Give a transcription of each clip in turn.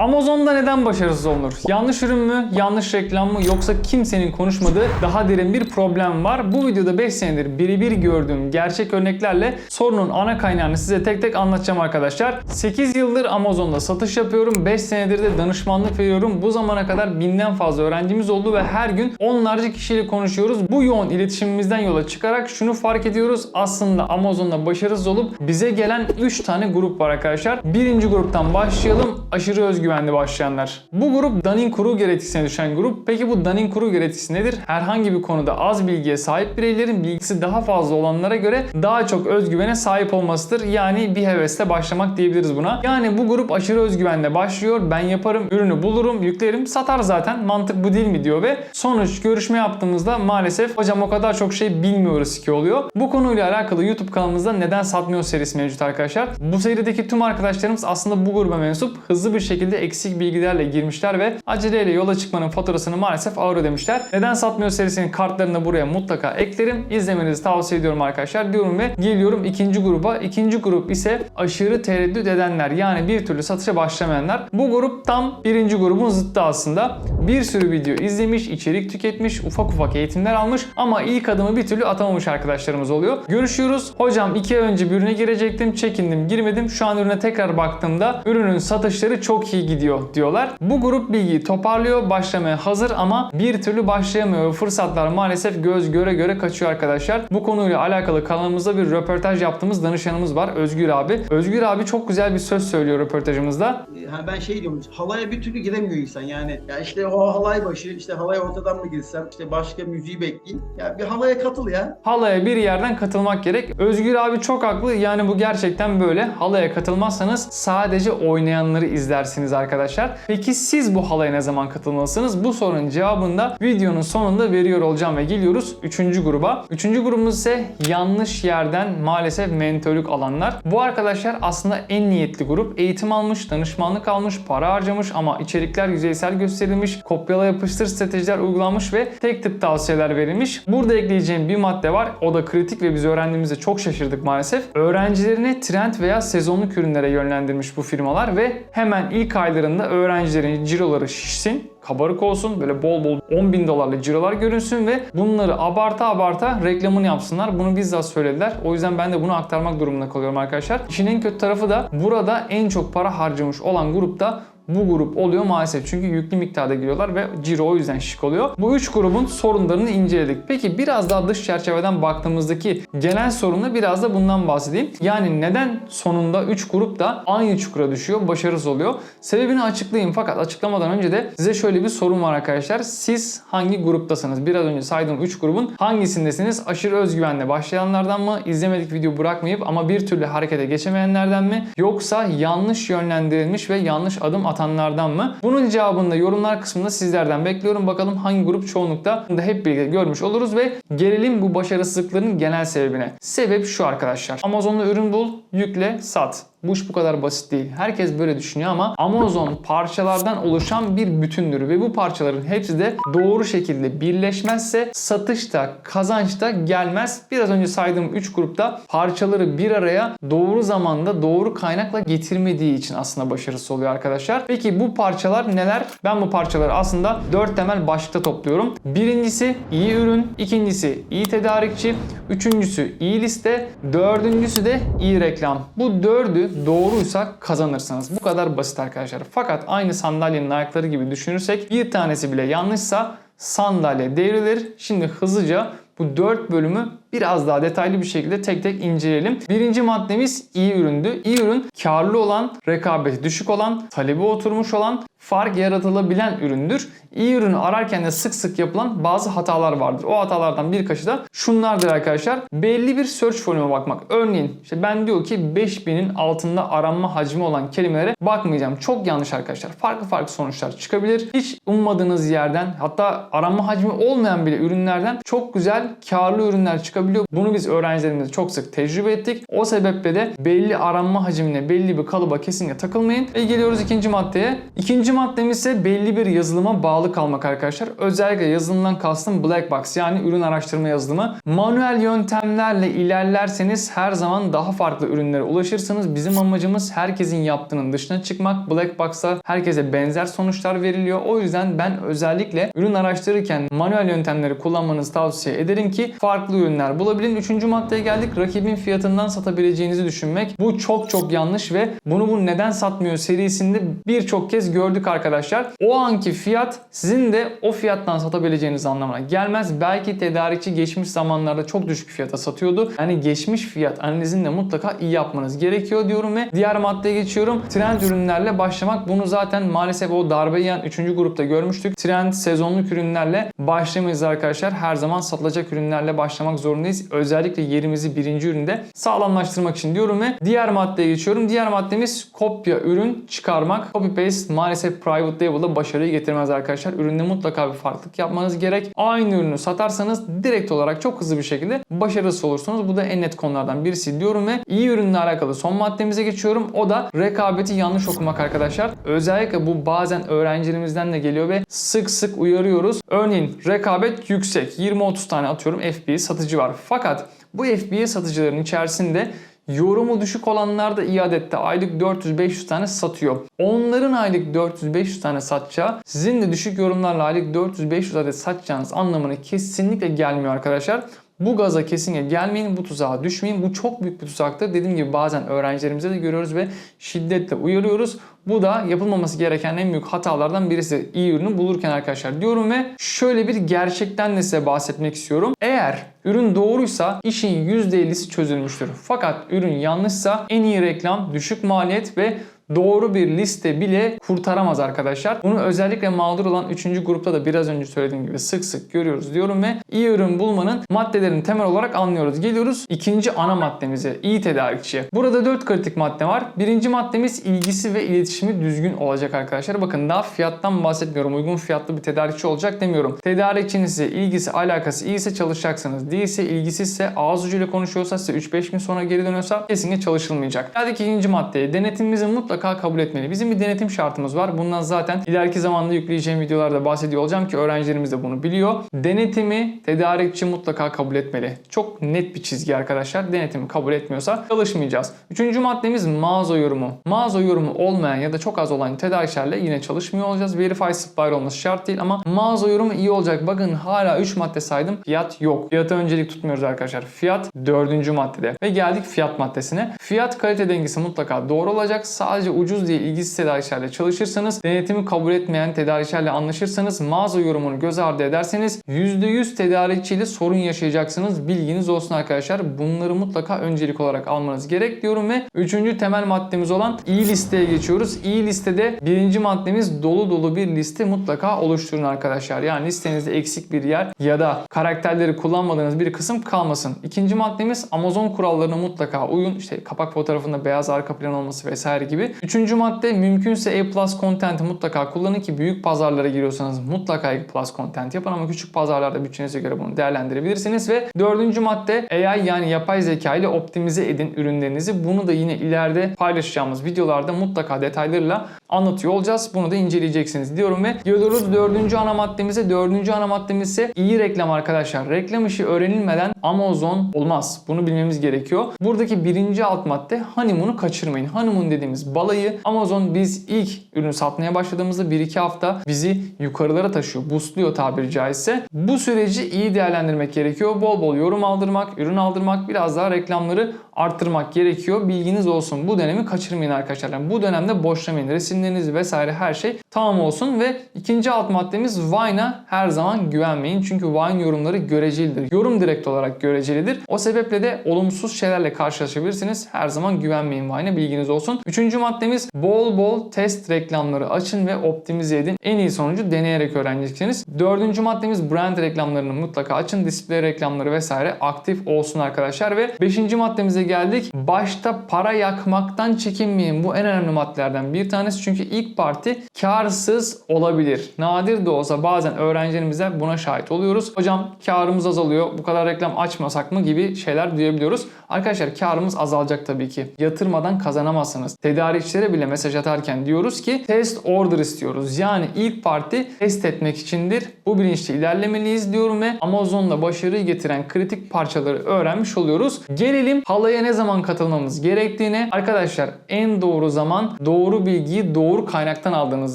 Amazon'da neden başarısız olunur? Yanlış ürün mü, yanlış reklam mı yoksa kimsenin konuşmadığı daha derin bir problem var? Bu videoda 5 senedir birebir gördüğüm gerçek örneklerle sorunun ana kaynağını size tek tek anlatacağım arkadaşlar. 8 yıldır Amazon'da satış yapıyorum. 5 senedir de danışmanlık veriyorum. Bu zamana kadar binden fazla öğrencimiz oldu ve her gün onlarca kişiyle konuşuyoruz. Bu yoğun iletişimimizden yola çıkarak şunu fark ediyoruz. Aslında Amazon'da başarısız olup bize gelen 3 tane grup var arkadaşlar. Birinci gruptan başlayalım. Aşırı özgüvenli başlayanlar. Bu grup Dunning-Kruger etkisine düşen grup. Peki bu Dunning-Kruger etkisi nedir? Herhangi bir konuda az bilgiye sahip bireylerin bilgisi daha fazla olanlara göre daha çok özgüvene sahip olmasıdır. Yani bir hevesle başlamak diyebiliriz buna. Yani bu grup aşırı özgüvenle başlıyor. Ben yaparım, ürünü bulurum, yüklerim, satar zaten. Mantık bu değil mi diyor ve sonuç görüşme yaptığımızda maalesef hocam o kadar çok şey bilmiyoruz ki oluyor. Bu konuyla alakalı YouTube kanalımızda neden satmıyor serisi mevcut arkadaşlar. Bu serideki tüm arkadaşlarımız aslında bu gruba mensup hızlı bir şekilde eksik bilgilerle girmişler ve aceleyle yola çıkmanın faturasını maalesef ağır ödemişler. Neden satmıyor serisinin kartlarını buraya mutlaka eklerim. İzlemenizi tavsiye ediyorum arkadaşlar diyorum ve geliyorum ikinci gruba. İkinci grup ise aşırı tereddüt edenler yani bir türlü satışa başlamayanlar. Bu grup tam birinci grubun zıttı aslında. Bir sürü video izlemiş, içerik tüketmiş, ufak ufak eğitimler almış ama ilk adımı bir türlü atamamış arkadaşlarımız oluyor. Görüşüyoruz. Hocam iki ay önce bir ürüne girecektim, çekindim, girmedim. Şu an ürüne tekrar baktığımda ürünün satışları çok iyi gidiyor diyorlar. Bu grup bilgiyi toparlıyor, başlamaya hazır ama bir türlü başlayamıyor. Fırsatlar maalesef göz göre göre kaçıyor arkadaşlar. Bu konuyla alakalı kanalımızda bir röportaj yaptığımız danışanımız var Özgür abi. Özgür abi çok güzel bir söz söylüyor röportajımızda. Ha ben şey diyorum halaya bir türlü giremiyor insan yani. Ya işte o halay başı işte halaya ortadan mı girsem işte başka müziği bekleyeyim. Ya bir halaya katıl ya. Halaya bir yerden katılmak gerek. Özgür abi çok haklı. Yani bu gerçekten böyle. Halaya katılmazsanız sadece oynayanları izlersiniz arkadaşlar. Peki siz bu halaya ne zaman katılmalısınız? Bu sorunun cevabını da videonun sonunda veriyor olacağım ve geliyoruz 3. gruba. 3. grubumuz ise yanlış yerden maalesef mentörlük alanlar. Bu arkadaşlar aslında en niyetli grup. Eğitim almış, danışmanlık almış, para harcamış ama içerikler yüzeysel gösterilmiş, kopyala yapıştır stratejiler uygulanmış ve tek tip tavsiyeler verilmiş. Burada ekleyeceğim bir madde var. O da kritik ve biz öğrendiğimizde çok şaşırdık maalesef. Öğrencilerini trend veya sezonluk ürünlere yönlendirmiş bu firmalar ve hemen ilk aylarında öğrencilerin ciroları şişsin kabarık olsun. Böyle bol bol 10 bin dolarlı cirolar görünsün ve bunları abarta abarta reklamını yapsınlar. Bunu bizzat söylediler. O yüzden ben de bunu aktarmak durumunda kalıyorum arkadaşlar. İşin en kötü tarafı da burada en çok para harcamış olan grupta bu grup oluyor maalesef. Çünkü yüklü miktarda giriyorlar ve ciro o yüzden şık oluyor. Bu üç grubun sorunlarını inceledik. Peki biraz daha dış çerçeveden baktığımızdaki genel sorunla biraz da bundan bahsedeyim. Yani neden sonunda 3 grup da aynı çukura düşüyor, başarısız oluyor? Sebebini açıklayayım fakat açıklamadan önce de size şöyle bir sorun var arkadaşlar. Siz hangi gruptasınız? Biraz önce saydığım 3 grubun hangisindesiniz? Aşırı özgüvenle başlayanlardan mı? İzlemedik video bırakmayıp ama bir türlü harekete geçemeyenlerden mi? Yoksa yanlış yönlendirilmiş ve yanlış adım atanlardan mı? Bunun cevabını da yorumlar kısmında sizlerden bekliyorum. Bakalım hangi grup çoğunlukta bunu da hep birlikte görmüş oluruz ve gelelim bu başarısızlıkların genel sebebine. Sebep şu arkadaşlar. Amazon'da ürün bul, yükle, sat. Bu iş bu kadar basit değil. Herkes böyle düşünüyor ama Amazon parçalardan oluşan bir bütündür ve bu parçaların hepsi de doğru şekilde birleşmezse satışta, kazançta gelmez. Biraz önce saydığım 3 grupta parçaları bir araya doğru zamanda doğru kaynakla getirmediği için aslında başarısız oluyor arkadaşlar. Peki bu parçalar neler? Ben bu parçaları aslında 4 temel başlıkta topluyorum. Birincisi iyi ürün, ikincisi iyi tedarikçi, üçüncüsü iyi liste, dördüncüsü de iyi reklam. Bu dördü doğruysa kazanırsınız. Bu kadar basit arkadaşlar. Fakat aynı sandalyenin ayakları gibi düşünürsek bir tanesi bile yanlışsa sandalye devrilir. Şimdi hızlıca bu 4 bölümü biraz daha detaylı bir şekilde tek tek inceleyelim. Birinci maddemiz iyi üründü. İyi ürün karlı olan, rekabeti düşük olan, talebi oturmuş olan, fark yaratılabilen üründür. İyi ürünü ararken de sık sık yapılan bazı hatalar vardır. O hatalardan birkaçı da şunlardır arkadaşlar. Belli bir search volüme bakmak. Örneğin işte ben diyor ki 5000'in altında aranma hacmi olan kelimelere bakmayacağım. Çok yanlış arkadaşlar. Farklı farklı sonuçlar çıkabilir. Hiç ummadığınız yerden hatta aranma hacmi olmayan bile ürünlerden çok güzel karlı ürünler çıkabiliyor. Bunu biz öğrencilerimizle çok sık tecrübe ettik. O sebeple de belli aranma hacmine, belli bir kalıba kesinlikle takılmayın. Ve geliyoruz ikinci maddeye. İkinci maddemiz ise belli bir yazılıma bağlı kalmak arkadaşlar. Özellikle yazılımdan kastım black box yani ürün araştırma yazılımı. Manuel yöntemlerle ilerlerseniz her zaman daha farklı ürünlere ulaşırsınız. Bizim amacımız herkesin yaptığının dışına çıkmak. Black box'ta herkese benzer sonuçlar veriliyor. O yüzden ben özellikle ürün araştırırken manuel yöntemleri kullanmanızı tavsiye ederim ki farklı ürünler bulabilin. Üçüncü maddeye geldik. Rakibin fiyatından satabileceğinizi düşünmek. Bu çok çok yanlış ve bunu bu neden satmıyor serisinde birçok kez gördük arkadaşlar. O anki fiyat sizin de o fiyattan satabileceğiniz anlamına gelmez. Belki tedarikçi geçmiş zamanlarda çok düşük fiyata satıyordu. Yani geçmiş fiyat analizini de mutlaka iyi yapmanız gerekiyor diyorum ve diğer maddeye geçiyorum. Trend ürünlerle başlamak. Bunu zaten maalesef o darbe yiyen 3. grupta görmüştük. Trend sezonluk ürünlerle başlamayız arkadaşlar. Her zaman satılacak ürünlerle başlamak zorundayız. Özellikle yerimizi birinci üründe sağlamlaştırmak için diyorum ve diğer maddeye geçiyorum. Diğer maddemiz kopya ürün çıkarmak. Copy paste maalesef private label'da başarıyı getirmez arkadaşlar. Üründe mutlaka bir farklılık yapmanız gerek. Aynı ürünü satarsanız direkt olarak çok hızlı bir şekilde başarısız olursunuz. Bu da en net konulardan birisi diyorum ve iyi ürünle alakalı son maddemize geçiyorum. O da rekabeti yanlış okumak arkadaşlar. Özellikle bu bazen öğrencilerimizden de geliyor ve sık sık uyarıyoruz. Örneğin rekabet yüksek. 20-30 tane atıyorum FBA satıcı var. Fakat bu FBA satıcıların içerisinde Yorumu düşük olanlar da iyi adette aylık 400-500 tane satıyor. Onların aylık 400-500 tane satacağı sizin de düşük yorumlarla aylık 400-500 adet satacağınız anlamına kesinlikle gelmiyor arkadaşlar. Bu gaza kesinlikle gelmeyin, bu tuzağa düşmeyin. Bu çok büyük bir tuzaktır. Dediğim gibi bazen öğrencilerimize de görüyoruz ve şiddetle uyarıyoruz. Bu da yapılmaması gereken en büyük hatalardan birisi iyi ürünü bulurken arkadaşlar diyorum ve şöyle bir gerçekten de size bahsetmek istiyorum. Eğer ürün doğruysa işin %50'si çözülmüştür. Fakat ürün yanlışsa en iyi reklam, düşük maliyet ve doğru bir liste bile kurtaramaz arkadaşlar. Bunu özellikle mağdur olan 3. grupta da biraz önce söylediğim gibi sık sık görüyoruz diyorum ve iyi ürün bulmanın maddelerini temel olarak anlıyoruz. Geliyoruz ikinci ana maddemize, iyi tedarikçiye. Burada 4 kritik madde var. Birinci maddemiz ilgisi ve iletişimi düzgün olacak arkadaşlar. Bakın daha fiyattan bahsetmiyorum. Uygun fiyatlı bir tedarikçi olacak demiyorum. Tedarikçinin size ilgisi, alakası iyiyse çalışacaksınız. Değilse, ilgisizse, ağız ucuyla konuşuyorsa, size 3-5 gün sonra geri dönüyorsa kesinlikle çalışılmayacak. Geldik ikinci maddeye. Denetimimizi mutlaka kabul etmeli. Bizim bir denetim şartımız var. Bundan zaten ileriki zamanda yükleyeceğim videolarda bahsediyor olacağım ki öğrencilerimiz de bunu biliyor. Denetimi tedarikçi mutlaka kabul etmeli. Çok net bir çizgi arkadaşlar. Denetimi kabul etmiyorsa çalışmayacağız. Üçüncü maddemiz mağaza yorumu. Mağaza yorumu olmayan ya da çok az olan tedarikçilerle yine çalışmıyor olacağız. Verify supplier olması şart değil ama mağaza yorumu iyi olacak. Bakın hala 3 madde saydım. Fiyat yok. Fiyata öncelik tutmuyoruz arkadaşlar. Fiyat dördüncü maddede. Ve geldik fiyat maddesine. Fiyat kalite dengesi mutlaka doğru olacak. Sadece ucuz diye ilgisiz tedarikçilerle çalışırsanız, denetimi kabul etmeyen tedarikçilerle anlaşırsanız, mağaza yorumunu göz ardı ederseniz %100 tedarikçiyle sorun yaşayacaksınız. Bilginiz olsun arkadaşlar. Bunları mutlaka öncelik olarak almanız gerek diyorum ve üçüncü temel maddemiz olan iyi listeye geçiyoruz. İyi listede birinci maddemiz dolu dolu bir liste mutlaka oluşturun arkadaşlar. Yani listenizde eksik bir yer ya da karakterleri kullanmadığınız bir kısım kalmasın. İkinci maddemiz Amazon kurallarına mutlaka uyun. İşte kapak fotoğrafında beyaz arka plan olması vesaire gibi. Üçüncü madde mümkünse A Plus content'i mutlaka kullanın ki büyük pazarlara giriyorsanız mutlaka A Plus content yapın ama küçük pazarlarda bütçenize göre bunu değerlendirebilirsiniz ve dördüncü madde AI yani yapay zeka ile optimize edin ürünlerinizi. Bunu da yine ileride paylaşacağımız videolarda mutlaka detaylarıyla anlatıyor olacağız. Bunu da inceleyeceksiniz diyorum ve geliyoruz dördüncü ana maddemize. Dördüncü ana maddemiz ise iyi reklam arkadaşlar. Reklam işi öğrenilmeden Amazon olmaz. Bunu bilmemiz gerekiyor. Buradaki birinci alt madde honeymoon'u kaçırmayın. Honeymoon dediğimiz balayı Amazon biz ilk ürün satmaya başladığımızda 1-2 hafta bizi yukarılara taşıyor. Boostluyor tabiri caizse. Bu süreci iyi değerlendirmek gerekiyor. Bol bol yorum aldırmak, ürün aldırmak, biraz daha reklamları arttırmak gerekiyor. Bilginiz olsun. Bu dönemi kaçırmayın arkadaşlar. Yani bu dönemde boşlamayın. Resimleriniz vesaire her şey tamam olsun ve ikinci alt maddemiz Vine'a her zaman güvenmeyin. Çünkü Vine yorumları görecelidir. Yorum direkt olarak görecelidir. O sebeple de olumsuz şeylerle karşılaşabilirsiniz. Her zaman güvenmeyin Vine'a bilginiz olsun. Üçüncü maddemiz bol bol test reklamları açın ve optimize edin. En iyi sonucu deneyerek öğreneceksiniz. Dördüncü maddemiz brand reklamlarını mutlaka açın. Display reklamları vesaire aktif olsun arkadaşlar ve beşinci maddemize geldik. Başta para yakmaktan çekinmeyin. Bu en önemli maddelerden bir tanesi. Çünkü ilk parti karsız olabilir. Nadir de olsa bazen öğrencilerimize buna şahit oluyoruz. Hocam karımız azalıyor. Bu kadar reklam açmasak mı gibi şeyler duyabiliyoruz. Arkadaşlar karımız azalacak tabii ki. Yatırmadan kazanamazsınız. Tedarikçilere bile mesaj atarken diyoruz ki test order istiyoruz. Yani ilk parti test etmek içindir. Bu bilinçle ilerlemeliyiz diyorum ve Amazon'da başarıyı getiren kritik parçaları öğrenmiş oluyoruz. Gelelim halaya ne zaman katılmamız gerektiğine. Arkadaşlar en doğru zaman doğru bilgiyi doğru kaynaktan aldığınız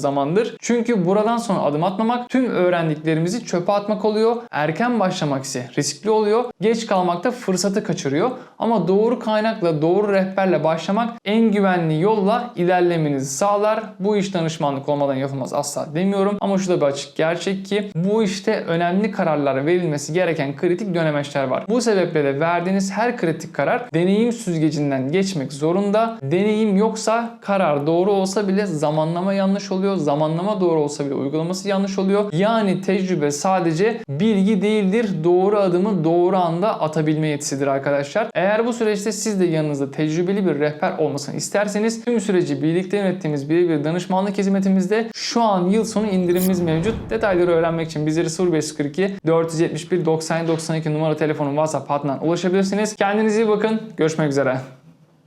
zamandır. Çünkü buradan sonra adım atmamak tüm öğrendiklerimizi çöpe atmak oluyor. Erken başlamak ise riskli oluyor. Geç kalmak da fırsatı kaçırıyor. Ama doğru kaynakla, doğru rehberle başlamak en güvenli yolla ilerlemenizi sağlar. Bu iş danışmanlık olmadan yapılmaz asla demiyorum. Ama şu da bir açık gerçek ki bu işte önemli kararlar verilmesi gereken kritik dönemeçler var. Bu sebeple de verdiğiniz her kritik karar deneyim süzgecinden geçmek zorunda. Deneyim yoksa karar doğru olsa bile zamanlama yanlış oluyor. Zamanlama doğru olsa bile uygulaması yanlış oluyor. Yani tecrübe sadece bilgi değildir. Doğru adımı doğru anda atabilme yetisidir arkadaşlar. Eğer bu süreçte siz de yanınızda tecrübeli bir rehber olmasını isterseniz tüm süreci birlikte yönettiğimiz birebir danışmanlık hizmetimizde şu an yıl sonu indirimimiz mevcut. Detayları öğrenmek için bizleri 0542 471 90 92 numara telefonun WhatsApp hattından ulaşabilirsiniz. Kendinize iyi bakın. Görüşmek üzere.